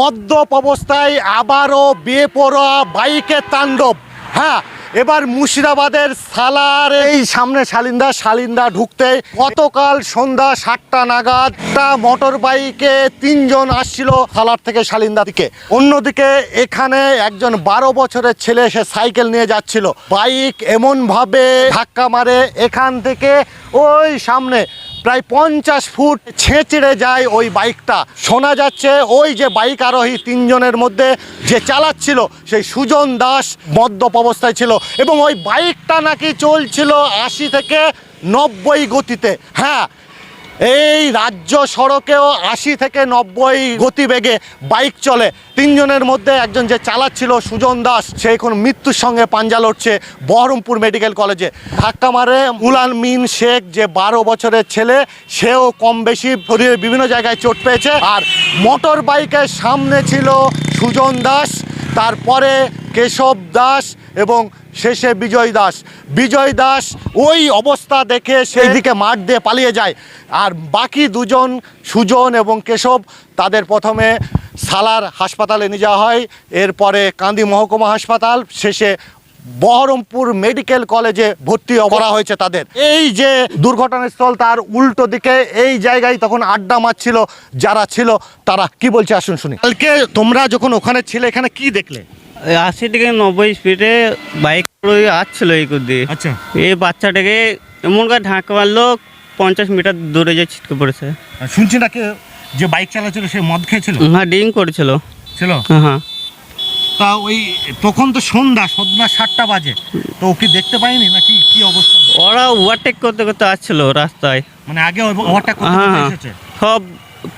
মদ্যপ অবস্থায় আবারও বেপরোয়া বাইকের তাণ্ডব। হ্যাঁ এবার মুর্শিদাবাদের সালার এই সামনে শালিন্দা শালিন্দা ঢুকতে গতকাল সন্ধ্যা সাতটা নাগাদ একটা মোটর বাইকে তিনজন আসছিল সালার থেকে শালিন্দা দিকে। অন্যদিকে এখানে একজন বারো বছরের ছেলে এসে সাইকেল নিয়ে যাচ্ছিল। বাইক এমনভাবে ধাক্কা মারে এখান থেকে ওই সামনে প্রায় পঞ্চাশ ফুট ছেঁচড়ে যায় ওই বাইকটা। শোনা যাচ্ছে ওই যে বাইক আরোহী তিনজনের মধ্যে যে চালাচ্ছিল, সেই সুজন দাস মদ্যপ অবস্থায় ছিল এবং ওই বাইকটা নাকি চলছিল আশি থেকে নব্বই গতিতে। হ্যাঁ এই রাজ্য সড়কেও আশি থেকে নব্বই গতিবেগে বাইক চলে। তিনজনের মধ্যে একজন যে চালাচ্ছিল সুজন দাস, সে এখন মৃত্যুর সঙ্গে পাঞ্জা লড়ছে বহরমপুর মেডিকেল কলেজে। ধাক্কা মারে উলান মিন শেখ, যে বারো বছরের ছেলে, সেও কম বেশি শরীরের বিভিন্ন জায়গায় চোট পেয়েছে। আর মোটর বাইকের সামনে ছিল সুজন দাস, তারপরে কেশব দাস এবং শেষে বিজয় দাস। বিজয় দাস ওই অবস্থা দেখে সেই দিকে মাঠ দিয়ে পালিয়ে যায়। আর বাকি দুজন, সুজন এবং কেশব তাদের প্রথমে সালার হাসপাতালে নিয়ে যাওয়া হয়। এরপরে কান্দি মহকুমা হাসপাতাল, শেষে বহরমপুর মেডিকেল কলেজে ভর্তি করা হয়েছে তাদের। এই যে দুর্ঘটনাস্থল তার উল্টো দিকে, এই জায়গায় তখন আড্ডা মারছিল, যারা ছিল তারা। কি বলছে? আসুন শুনি। কালকে তোমরা যখন ওখানে ছিলে, এখানে কি দেখলে? আশি থেকে নব্বই স্পিডে বাইক আসছিল এই কুদ আচ্ছা। এই বাচ্চাটাকে এমন করে ঢাকা মারলো পঞ্চাশ মিটার দূরে যে ছিটকে পড়েছে। শুনছি নাকি যে বাইক চালাচ্ছিল সে মদ খেয়েছিল? হ্যাঁ ড্রিঙ্ক করেছিল। ছিল? হ্যাঁ হ্যাঁ। তা ওই তখন তো সন্ধ্যা সন্ধ্যা সাতটা বাজে। তো ও কি দেখতে পাইনি নাকি কি অবস্থা? ওরা ওভারটেক করতে করতে আসছিল রাস্তায়। মানে আগে ওভারটেক করতে হ্যাঁ হ্যাঁ। এসেছে? সব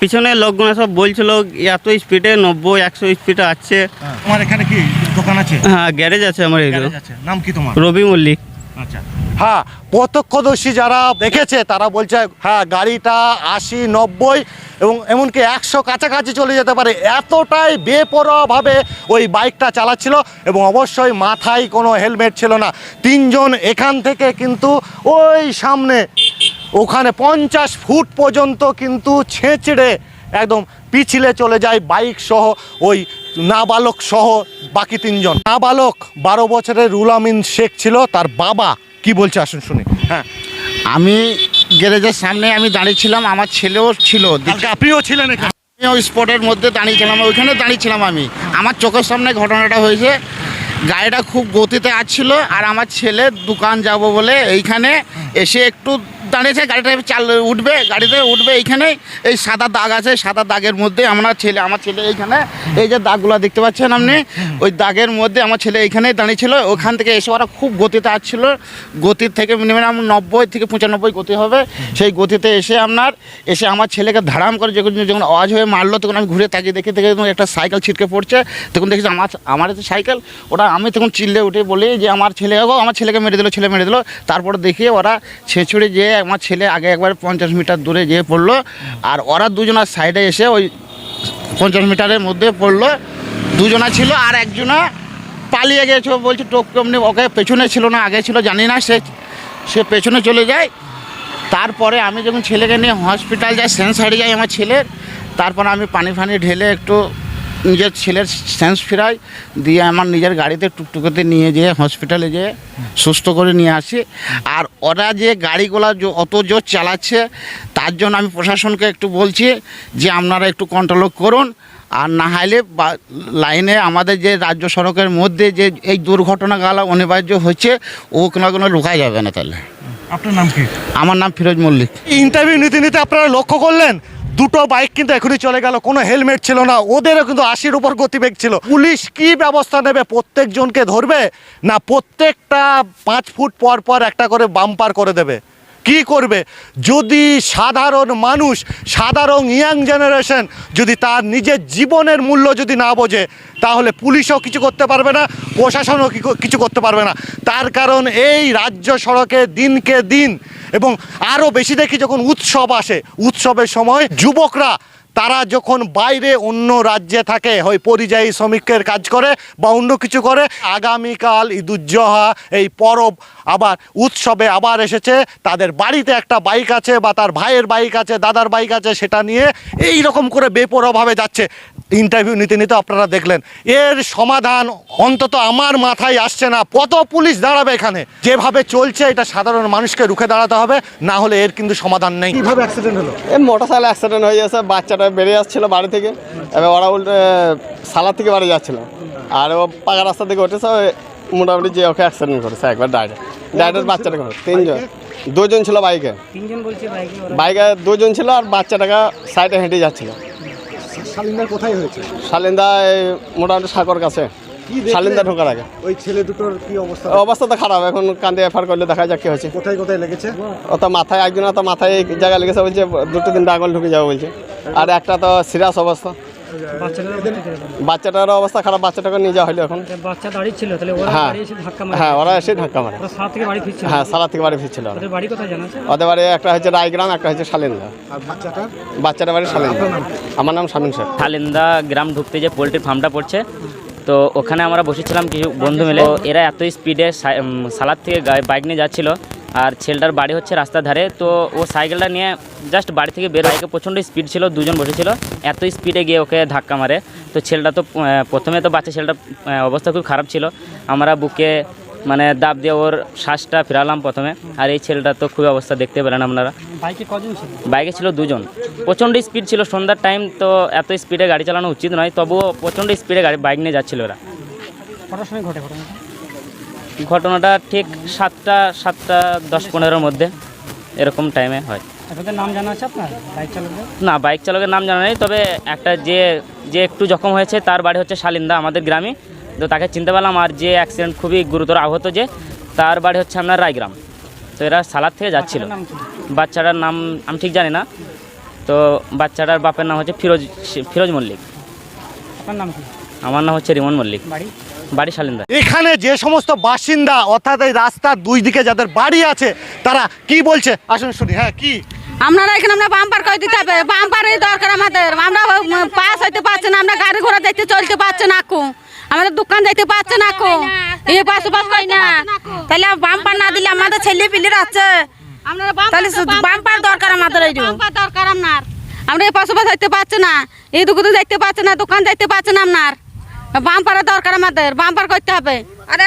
পিছনে লোকগুলো সব বলছিল এত স্পিডে নব্বই একশো স্পিডে আসছে হ্যাঁ। তোমার এখানে কি দোকান আছে? হ্যাঁ গ্যারেজ আছে আমার আছে। নাম কি তোমার? রবি মল্লিক। আচ্ছা। হ্যাঁ প্রত্যক্ষদর্শী যারা দেখেছে তারা বলছে হ্যাঁ গাড়িটা আশি নব্বই এবং এমনকি একশো কাছাকাছি চলে যেতে পারে। এতটাই বেপরোয়াভাবে ওই বাইকটা চালাচ্ছিল এবং অবশ্যই মাথায় কোনো হেলমেট ছিল না। তিনজন এখান থেকে কিন্তু ওই সামনে ওখানে পঞ্চাশ ফুট পর্যন্ত কিন্তু ছেঁচড়ে একদম পিছিলে চলে যায় বাইক সহ ওই নাবালক সহ বাকি তিনজন। নাবালক বারো বছরের রুলামিন শেখ ছিল তার বাবা কি বলছে আসুন শুনি। হ্যাঁ। আমি গ্যারেজের সামনে আমি দাঁড়িয়েছিলাম আমার ছেলেও ছিল। আপনিও ছিলেন এখানে। আমি ওই স্পটের মধ্যে দাঁড়িয়েছিলাম ওইখানে দাঁড়িয়েছিলাম আমি। আমার চোখের সামনে ঘটনাটা হয়েছে গাড়িটা খুব গতিতে আসছিল আর আমার ছেলে দোকান যাব বলে এইখানে এসে একটু দাঁড়িয়েছে, গাড়িটা চাল, উঠবে, গাড়িতে উঠবে এইখানে, এই সাদা দাগ আছে, সাদা দাগের মধ্যে আমার ছেলে আমার ছেলে এইখানে, এই যে দাগগুলো দেখতে পাচ্ছেন আপনি, ওই দাগের মধ্যে আমার ছেলে এইখানেই দাঁড়িয়েছিল, ওখান থেকে এসে ওরা খুব গতিতে আসছিল, গতির থেকে মিনিমাম নব্বই থেকে পঁচানব্বই গতি হবে, সেই গতিতে এসে আপনার, এসে আমার ছেলেকে ধারাম করে যখন যখন আওয়াজ হয়ে মারলো, তখন আমি ঘুরে তাকিয়ে দেখে দেখে একটা সাইকেল ছিটকে পড়ছে, তখন দেখছি আমার আমার তো সাইকেল, ওটা আমি তখন চিল্লে উঠে বলি যে আমার ছেলে আমার ছেলেকে মেরে দিলো, ছেলে মেরে দিলো। তারপর দেখিয়ে ওরা ছেঁচুড়ে যেয়ে আমার ছেলে, আগে একবার পঞ্চাশ মিটার দূরে যেয়ে পড়ল। আর ওরা দুজনার সাইডে এসে ওই পঞ্চাশ মিটারের মধ্যে পড়ল। দুজনা ছিল আর একজনা পালিয়ে গেছে। বলছে টোক এমনি ওকে পেছনে ছিল না, আগে ছিল, জানি না, সে সে পেছনে চলে যায়। তারপরে আমি যখন ছেলেকে নিয়ে হসপিটাল যাই সেন্স হারিয়ে যাই আমার ছেলের, তারপর আমি পানি ফানি ঢেলে একটু নিজের ছেলের সেন্স ফিরাই দিয়ে আমার নিজের গাড়িতে টুকটুকিতে নিয়ে যেয়ে হসপিটালে যেয়ে সুস্থ করে নিয়ে আসি। আর ওরা যে গাড়িগুলো অত জোর চালাচ্ছে তার জন্য আমি প্রশাসনকে একটু বলছি যে আপনারা একটু কন্ট্রোল করুন। আর না হলে বা- লাইনে আমাদের যে রাজ্য সড়কের মধ্যে যে এই দুর্ঘটনাগুলো অনিবার্য হচ্ছে ও কোনো কোনো রোকা যাবে না তাহলে। আপনার নাম কি? আমার নাম ফিরোজ মল্লিক। ইন্টারভিউ নিতে নিতে আপনারা লক্ষ্য করলেন? দুটো বাইক কিন্তু এখনই চলে গেল। কোনো হেলমেট ছিল না। ওদেরও কিন্তু আশির উপর গতিবেগ ছিল। পুলিশ কি ব্যবস্থা নেবে? প্রত্যেকজনকে ধরবে? না প্রত্যেকটা পাঁচ ফুট পর পর একটা করে বাম্পার করে দেবে? কি করবে? যদি সাধারণ মানুষ, সাধারণ ইয়াং জেনারেশন যদি তার নিজের জীবনের মূল্য যদি না বোঝে, তাহলে পুলিশও কিছু করতে পারবে না, প্রশাসনও কিছু করতে পারবে না। তার কারণ এই রাজ্য সড়কে দিনকে দিন এবং আরও বেশি দেখি যখন উৎসব আসে। উৎসবের সময় যুবকরা তারা যখন বাইরে অন্য রাজ্যে থাকে হয় পরিযায়ী শ্রমিকের কাজ করে বা অন্য কিছু করে আগামীকাল ঈদুজ্জোহা এই পরব আবার উৎসবে আবার এসেছে। তাদের বাড়িতে একটা বাইক আছে বা তার ভাইয়ের বাইক আছে দাদার বাইক আছে সেটা নিয়ে এই রকম করে বেপরোয়াভাবে যাচ্ছে। ইন্টারভিউ নিতে নিতে আপনারা দেখলেন। এর সমাধান অন্তত আমার মাথায় আসছে না। কত পুলিশ দাঁড়াবে এখানে? যেভাবে চলছে এটা সাধারণ মানুষকে রুখে দাঁড়াতে হবে। না হলে এর কিন্তু সমাধান নেই। কীভাবে অ্যাক্সিডেন্ট হলো? এই মোটর সাইকেল অ্যাক্সিডেন্ট হয়ে গেছে বাচ্চাটা বেরিয়ে যাচ্ছিল বাড়ি থেকে এবার ওরা উল্টে সালার থেকে বাড়ি যাচ্ছিল। আর ও পাকা রাস্তা থেকে ওঠে সব মোটামুটি যে ওকে অ্যাক্সিডেন্ট করেছে একবার ডাইরে ডাইরেক্ট বাচ্চাটা করে তিনজন। দুজন ছিল বাইকে বাইকে দুজন ছিল আর বাচ্চাটাকে সাইডে হেঁটে যাচ্ছিল। শালিন্দা কোথায় হয়েছে? শালিন্দায় এই মোটামুটি সাগর কাছে? শালিন্দা ঢোকার আগে। ওই ছেলে দুটোর কি অবস্থা? অবস্থা তো খারাপ এখন কান্দে এফআর করলে দেখা যাক কি হয়েছে। কোথায় কোথায় লেগেছে? ও তো মাথায় একজন তো মাথায় এই জায়গায় লেগেছে বলছে দুটো তিনটা আঙুল ঢুকে যাবে বলছে। আর একটা তো সিরিয়াস অবস্থা? বাচ্চাটার অবস্থা খারাপ বাচ্চাটাকে নিয়ে যাওয়া হলো এখন। বাচ্চা দাঁড়িয়ে ছিল তাহলে ওরা হ্যাঁ। এসে ধাক্কা মারে। হ্যাঁ ওরা এসে ধাক্কা মারে। ওরা থেকে বাড়ি ফিরছিল? হ্যাঁ সালা থেকে বাড়ি ফিরছিল ওদের বাড়ি কোথায় জানা আছে? ওদের বাড়ি একটা হচ্ছে রায়গ্রাম একটা হচ্ছে শালিন্দা আর বাচ্চাটা বাচ্চাটা বাড়ি শালিন্দা আমার নাম শামিন শেখ। খালেন্দা গ্রাম ঢুকতে যে পোলট্রির ফার্মটা পড়ছে তো ওখানে আমরা বসেছিলাম কিছু বন্ধু মিলে। এরা এত স্পিডে সালাদ থেকে বাইক নিয়ে যাচ্ছিল। আর ছেলেটার বাড়ি হচ্ছে রাস্তার ধারে। তো ও সাইকেলটা নিয়ে জাস্ট বাড়ি থেকে বের বাইকে প্রচণ্ড স্পিড ছিল, দুজন বসেছিল। এত স্পিডে গিয়ে ওকে ধাক্কা মারে। তো ছেলেটা তো প্রথমে তো বাচ্চা ছেলেটার অবস্থা খুব খারাপ ছিল। আমরা বুকে মানে দাব দিয়ে ওর শ্বাসটা ফেরালাম প্রথমে। আর এই ছেলেটা তো খুবই অবস্থা দেখতে পেলেন আপনারা। বাইকে কজন ছিল? বাইকে ছিল দুজন। প্রচণ্ড স্পিড ছিল সন্ধ্যার টাইম তো এত স্পিডে গাড়ি চালানো উচিত নয় তবুও প্রচণ্ড স্পিডে গাড়ি বাইক নিয়ে যাচ্ছিল ওরা। সময় ঘটে ঘটনাটা? ঘটনাটা ঠিক সাতটা সাতটা দশ পনেরোর মধ্যে এরকম টাইমে হয়। নাম জানা আছে আপনার বাইক চালকদের? না বাইক চালকের নাম জানা নেই তবে একটা যে যে একটু জখম হয়েছে তার বাড়ি হচ্ছে শালিন্দা আমাদের গ্রামে। তো তাকে চিনতে পারলাম আর যে অ্যাক্সিডেন্ট খুবই গুরুতর আহত যে তার বাড়ি হচ্ছে আপনার রায়গ্রাম। তো এরা সালাদ থেকে যাচ্ছিল। বাচ্চাটার নাম আমি ঠিক জানি না। তো বাচ্চাটার বাপের নাম হচ্ছে ফিরোজ ফিরোজ মল্লিক। আপনার নাম কি? আমার নাম হচ্ছে রিমন মল্লিক। বাড়ি? বাড়ি শালিন্দা। এখানে যে সমস্ত বাসিন্দা অর্থাৎ এই রাস্তার দুই দিকে যাদের বাড়ি আছে তারা কি বলছে? আসুন শুনি হ্যাঁ কি? আপনারা এখানে আমরা বাম্পার করে দিতে হবে। বাম্পারই দরকার আমাদের। আমরা পাস হইতে পারছি না আমরা গাড়ি ঘোড়া দেখতে চলতে পারছে না কো আমাদের দোকান দেখতে পাচ্ছে না কো। এই পাশে পাস পাই না। তাহলে বাম্পার না দিলে আমাদের ছেলে পিলির আছে। তাহলে বাম্পার দরকার আমাদের এই দরকার আপনার। আমরা এই পাশে হইতে পারছি না। এই দুকুতো দেখতে পাচ্ছে না দোকান দেখতে পাচ্ছে না আপনার। বাম্পারের দরকার আমাদের বাম্পার করতে হবে। আর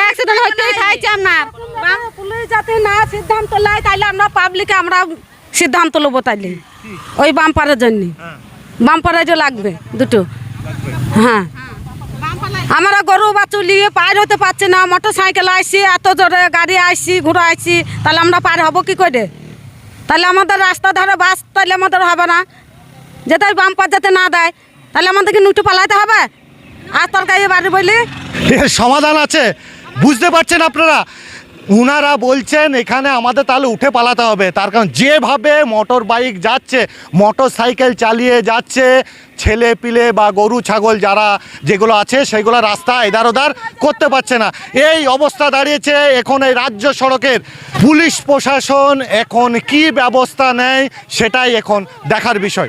অ্যাক্সিডেন্ট হইতেই থাকছে আপনার। পুলিশ যাতে না সিদ্ধান্ত নেয় তাইলে আমরা পাবলিকে আমরা সিদ্ধান্ত নেব তাইলে। ওই বাম্পারের জন্য। বাম্পারের যে লাগবে দুটো। হ্যাঁ। আমরা গরু বাছুর নিয়ে পার হতে পারছি না, মোটর সাইকেল আইসি, এত জোরে গাড়ি আইসি ঘুরে আইসি, তাহলে আমরা পার হব কি করে? তাহলে আমাদের রাস্তা ধারে বাস, তাহলে আমাদের হবে না। যেতে বাম্পার যাতে না দেয়, তাহলে আমাদেরকে নুটু পালাইতে হবে? আর তরকারি বাড়ি বলি? সমাধান আছে। বুঝতে পারছেন আপনারা? উনারা বলছেন, এখানে আমাদের তাহলে উঠে পালাতে হবে। তার কারণ যেভাবে মোটর বাইক যাচ্ছে, মোটর সাইকেল চালিয়ে যাচ্ছে, ছেলে পিলে বা গরু, ছাগল যারা যেগুলো আছে, সেগুলো রাস্তা এদার ওদার করতে পারছে না। এই অবস্থা দাঁড়িয়েছে এখন এই রাজ্য সড়কের। পুলিশ প্রশাসন এখন কি ব্যবস্থা নেয়, সেটাই এখন দেখার বিষয়।